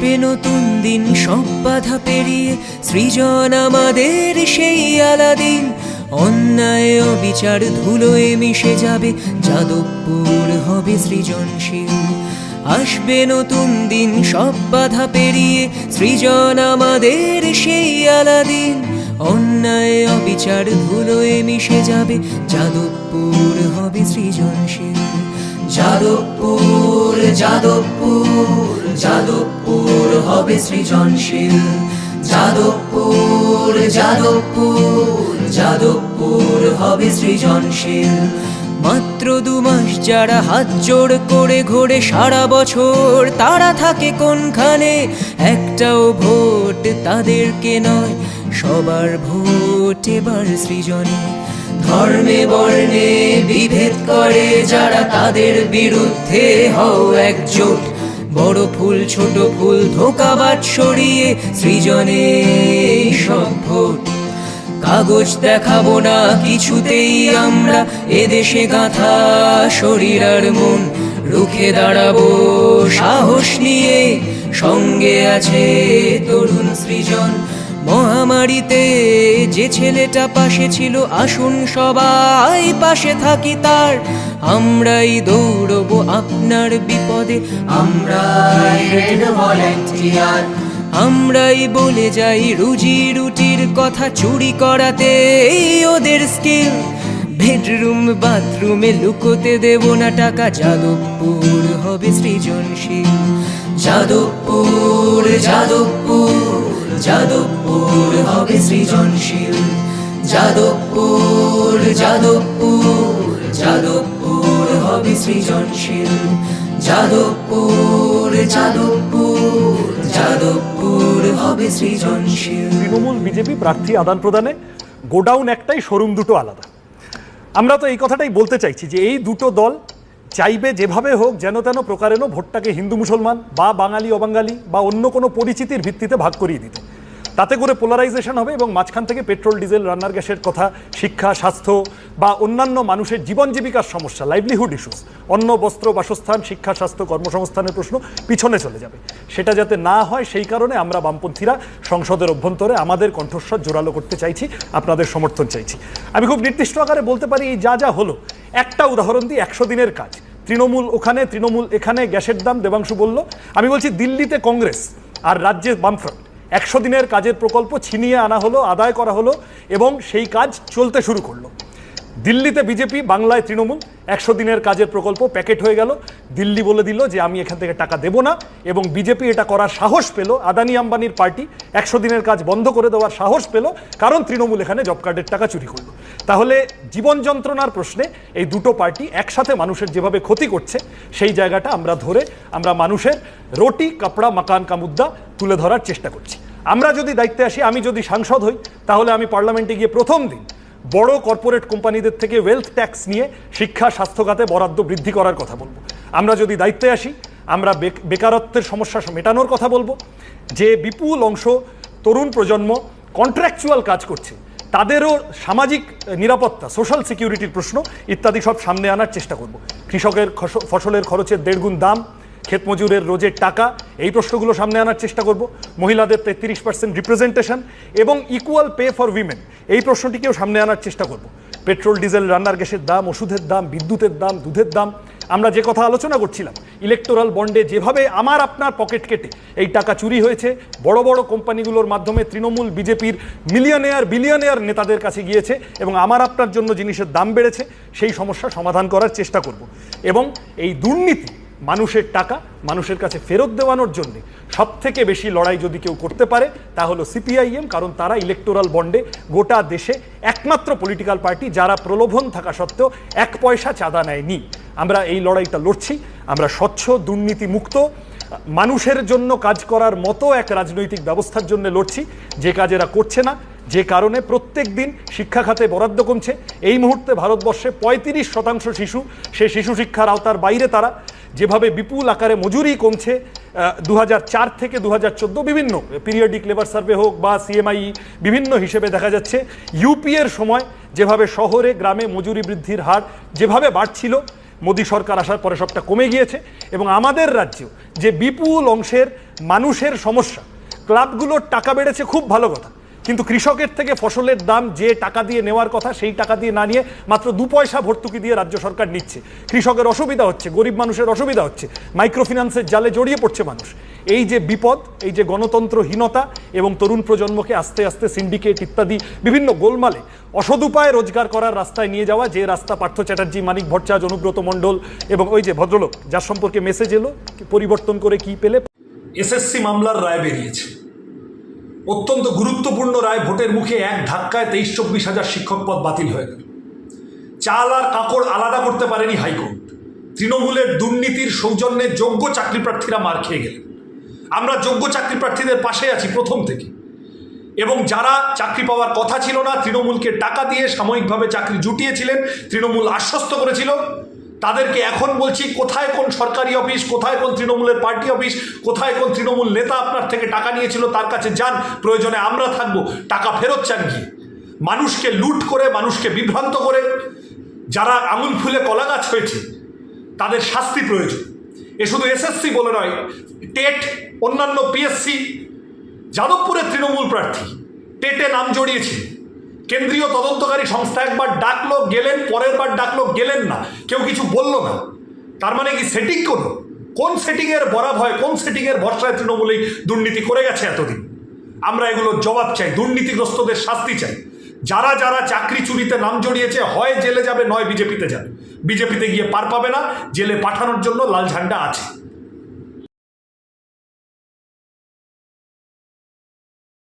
নতুন দিন, সব বাধা পেরিয়ে সৃজন আমাদের সেই আলাদিন। অন্যায় অবিচার বিচার ধুলোয় মিশে যাবে, যাদবপুর হবে সৃজনশীল। আসবে নতুন দিন, সব বাধা পেরিয়ে সৃজন আমাদের সেই আলাদিন। অন্যায় অবিচার ধুলোয় মিশে যাবে, যাদবপুর হবে সৃজনশীল। যাদবপুর যাদবপুর যাদবপুর। হবে সৃজনশীল। যাদবপুর যাদবপুর যাদবপুর হবে সৃজনশীল। মাত্র দু মাস যারা হাত জোড় করে ঘোরে সারা বছর, তারা থাকে কোনখানে? একটাও ভোট তাদেরকে নয়, সবার ভোট এবার সৃজনে। ধর্মে, বর্ণে বিভেদ করে যারা তাদের বিরুদ্ধে হও একজোট। বড় ফুল, ছোট ফুল ধোকাবাদ সরিয়ে সৃজনে সভ্য কাগজ দেখাবো না কিছুতেই আমরা, এদেশে গাঁথা শরীর আর মন। রুখে দাঁড়াবো, সাহস নিয়ে সঙ্গে আছে তরুণ সৃজন। মহামারীতে যে ছেলেটা পাশে ছিল, আসুন সবাই পাশে থাকি তার। আমরাই দৌড়বো আপনার বিপদে, আমরাই বলে যাই রুজি রুটির কথা, চুরি করাতে ওদের স্কিল। বেডরুম, বাথরুমে লুকোতে দেব না টাকা। যাদবপুর হবে সৃজনশীল। যাদবপুর যাদবপুর যাদবপুর হবে সৃজনশীল। যাদবপুর যাদবপুর যাদবপুর হবে সৃজনশীল। যাদবপুর যাদবপুর যাদবপুর হবে সৃজনশীল। তৃণমূল বিজেপি প্রার্থী আদান প্রদানে গোডাউন একটাই, শোরুম দুটো আলাদা। আমরা তো এই কথাটাই বলতে চাইছি যে এই দুটো দল চাইবে যেভাবে হোক যেন তেন প্রকারেণ ভোটটাকে হিন্দু মুসলমান বা বাঙালি, অবাঙালি বা অন্য কোনো পরিচিতির ভিত্তিতে ভাগ করিয়ে দিতে। তাতে করে পোলারাইজেশন হবে এবং মাঝখান থেকে পেট্রোল ডিজেল রান্নার গ্যাসের কথা, শিক্ষা, স্বাস্থ্য বা অন্যান্য মানুষের জীবন জীবিকার সমস্যা লাইভলিহুড ইস্যুস অন্ন, বস্ত্র, বাসস্থান, শিক্ষা, স্বাস্থ্য, কর্মসংস্থানের প্রশ্ন পিছনে চলে যাবে। সেটা যাতে না হয়, সেই কারণে আমরা বামপন্থীরা সংসদের অভ্যন্তরে আমাদের কণ্ঠস্বর জোরালো করতে চাইছি, আপনাদের সমর্থন চাইছি। আমি খুব নির্দিষ্ট আকারে বলতে পারি, এই যা যা হলো, একটা উদাহরণ দিই একশো দিনের কাজ। তৃণমূল ওখানে, তৃণমূল এখানে, গ্যাসের দাম দেবাংশু বলল, আমি বলছি দিল্লিতে কংগ্রেস আর রাজ্যে বামফ্রন্ট। একশো দিনের কাজের প্রকল্প ছিনিয়ে আনা হলো, আদায় করা হলো এবং সেই কাজ চলতে শুরু করল। দিল্লিতে বিজেপি, বাংলায় তৃণমূল, একশো দিনের কাজের প্রকল্প প্যাকেট হয়ে গেল। দিল্লি বলে দিল যে, আমি এখান থেকে টাকা দেব না। এবং বিজেপি এটা করার সাহস পেল। আদানি আম্বানির পার্টি একশো দিনের কাজ বন্ধ করে দেওয়ার সাহস পেল, কারণ তৃণমূল এখানে জব কার্ডের টাকা চুরি করল। তাহলে জীবন যন্ত্রণার প্রশ্নে এই দুটো পার্টি একসাথে মানুষের যেভাবে ক্ষতি করছে, সেই জায়গাটা আমরা ধরে আমরা মানুষের রুটি, কাপড়া, মাকান, কামুদ্দা তুলে ধরার চেষ্টা করছি। আমরা যদি দায়িত্বে আসি, আমি যদি সাংসদ হই, তাহলে আমি পার্লামেন্টে গিয়ে প্রথম দিন বড় কর্পোরেট কোম্পানিদের থেকে ওয়েলথ ট্যাক্স নিয়ে শিক্ষা, স্বাস্থ্য খাতে বরাদ্দ বৃদ্ধি করার কথা বলব। আমরা যদি দায়িত্বে আসি, আমরা বেকারত্বের সমস্যা মেটানোর কথা বলব। যে বিপুল অংশ তরুণ প্রজন্ম কন্ট্রাকচুয়াল কাজ করছে, তাদেরও সামাজিক নিরাপত্তা সোশ্যাল সিকিউরিটির প্রশ্ন ইত্যাদি সব সামনে আনার চেষ্টা করব। কৃষকের ফসলের খরচের দেড়গুণ দাম ক্ষেত মজুরের রোজের টাকা, এই প্রশ্নগুলো সামনে আনার চেষ্টা করব। মহিলাদের তেত্রিশ পার্সেন্ট রিপ্রেজেন্টেশন এবং ইকুয়াল পে ফর উইমেন এই প্রশ্নটিকেও সামনে আনার চেষ্টা করব। পেট্রোল, ডিজেল, রান্নার গ্যাসের দাম, ওষুধের দাম, বিদ্যুতের দাম, দুধের দাম, আমরা যে কথা আলোচনা করছিলাম ইলেকটোরাল বন্ডে যেভাবে আমার আপনার পকেট কেটে এই টাকা চুরি হয়েছে, বড় বড় কোম্পানিগুলোর মাধ্যমে তৃণমূল বিজেপির মিলিয়নেয়ার বিলিয়নেয়ার নেতাদের কাছে গিয়েছে এবং আমার আপনার জন্য জিনিসের দাম বেড়েছে, সেই সমস্যা সমাধান করার চেষ্টা করব। এবং এই দুর্নীতি মানুষের টাকা, মানুষের কাছে ফেরত দেওয়ানোর জন্য। সব থেকে বেশি লড়াই যদি কেউ করতে পারে, তা হলো সিপিআইএম, কারণ তারা ইলেকটোরাল বন্ডে গোটা দেশে একমাত্র পলিটিক্যাল পার্টি যারা প্রলোভন থাকা সত্ত্বেও এক পয়সা চাঁদা নেয়নি। আমরা এই লড়াইটা লড়ছি, আমরা স্বচ্ছ, দুর্নীতিমুক্ত, মানুষের জন্য কাজ করার মতো এক রাজনৈতিক ব্যবস্থার জন্য লড়ছি, যে কাজ এরা করছে না যে কারণে প্রত্যেক দিন শিক্ষা খাতে বরাদ্দ কমছে। এই মুহূর্তে ভারতবর্ষে পঁয়ত্রিশ শতাংশ শিশু, সে শিশু শিক্ষার আওতার বাইরে তারা। যেভাবে বিপুল আকারে মজুরি কমছে দু থেকে দু হাজার চোদ্দ বিভিন্ন পিরিয়ডিক লেবার সার্ভে হোক বা সিএমআই বিভিন্ন হিসেবে দেখা যাচ্ছে ইউপিএর সময় যেভাবে শহরে, গ্রামে মজুরি বৃদ্ধির হার যেভাবে বাড়ছিল, মোদী সরকার আসার পরে সবটা কমে গিয়েছে এবং আমাদের রাজ্যেও যে বিপুল অংশের মানুষের সমস্যা, ক্লাবগুলোর টাকা বেড়েছে খুব ভালো কথা। কিন্তু কৃষকের থেকে ফসলের দাম যে টাকা দিয়ে নেওয়ার কথা সেই টাকা দিয়ে না নিয়ে মাত্র দু পয়সা ভর্তুকি দিয়ে রাজ্য সরকার নিচ্ছে। কৃষকের অসুবিধা হচ্ছে, গরিব মানুষের অসুবিধা হচ্ছে, মাইক্রোফিন্যান্সের জালে জড়িয়ে পড়ছে মানুষ। এই যে বিপদ, এই যে গণতন্ত্রহীনতা এবং তরুণ প্রজন্মকে আস্তে আস্তে সিন্ডিকেট ইত্যাদি বিভিন্ন গোলমালে অসদুপায় রোজগার করার রাস্তায় নিয়ে যাওয়া, যে রাস্তা পার্থ চ্যাটার্জি, মানিক ভট্টাচার্য অনুব্রত মণ্ডল এবং ওই যে ভদ্রলোক, যার সম্পর্কে মেসেজ এলো, পরিবর্তন করে কি পেলে? এসএসসি মামলার রায় বেরিয়েছে। অত্যন্ত গুরুত্বপূর্ণ রায় ভোটের মুখে এক ধাক্কায় তেইশ চব্বিশ হাজার শিক্ষক পদ বাতিল হয়ে গেল। চাল আর কাপড় আলাদা করতে পারেনি হাইকোর্ট। তৃণমূলের দুর্নীতির সৌজন্যে যোগ্য চাকরি প্রার্থীরা মার খেয়ে গেলেন। আমরা যোগ্য চাকরি প্রার্থীদের পাশে আছি প্রথম থেকে। এবং যারা চাকরি পাওয়ার কথা ছিল না, তৃণমূলকে টাকা দিয়ে সাময়িকভাবে চাকরি জুটিয়েছিলেন, তৃণমূল আশ্বস্ত করেছিল তাদেরকে এখন বলছি, কোথায় কোন সরকারি অফিস, কোথায় কোন তৃণমূলের পার্টি অফিস, কোথায় কোন তৃণমূল নেতা আপনার থেকে টাকা নিয়েছিল, তার কাছে যান, প্রয়োজনে আমরা থাকব। টাকা ফেরত চান গিয়ে মানুষকে লুট করে, মানুষকে বিভ্রান্ত করে, যারা আঙুল ফুলে কলা গাছ হয়েছে, তাদের শাস্তি প্রয়োজন। এ শুধু এসএসসি বলে নয়, টেট, অন্যান্য পিএসসি, যাদবপুরের তৃণমূল প্রার্থী, টেটে নাম জড়িয়েছিল কেন্দ্রীয় তদন্তকারী সংস্থা একবার ডাকলো, গেলেন, পরের বার ডাকলো, গেলেন না। কেউ কিছু বলল না। তার মানে কি সেটিং করল কোন সেটিংয়ের বরাব হয়, কোন সেটিংয়ের ভরসায় তৃণমূলেই দুর্নীতি করে গেছে এতদিন? আমরা এগুলোর জবাব চাই, দুর্নীতিগ্রস্তদের শাস্তি চাই। যারা যারা চাকরি চুরিতে নাম জড়িয়েছে, হয় জেলে যাবে, নয় বিজেপিতে যাবে। বিজেপিতে গিয়ে পার পাবে না, জেলে পাঠানোর জন্য লাল ঝান্ডা আছে।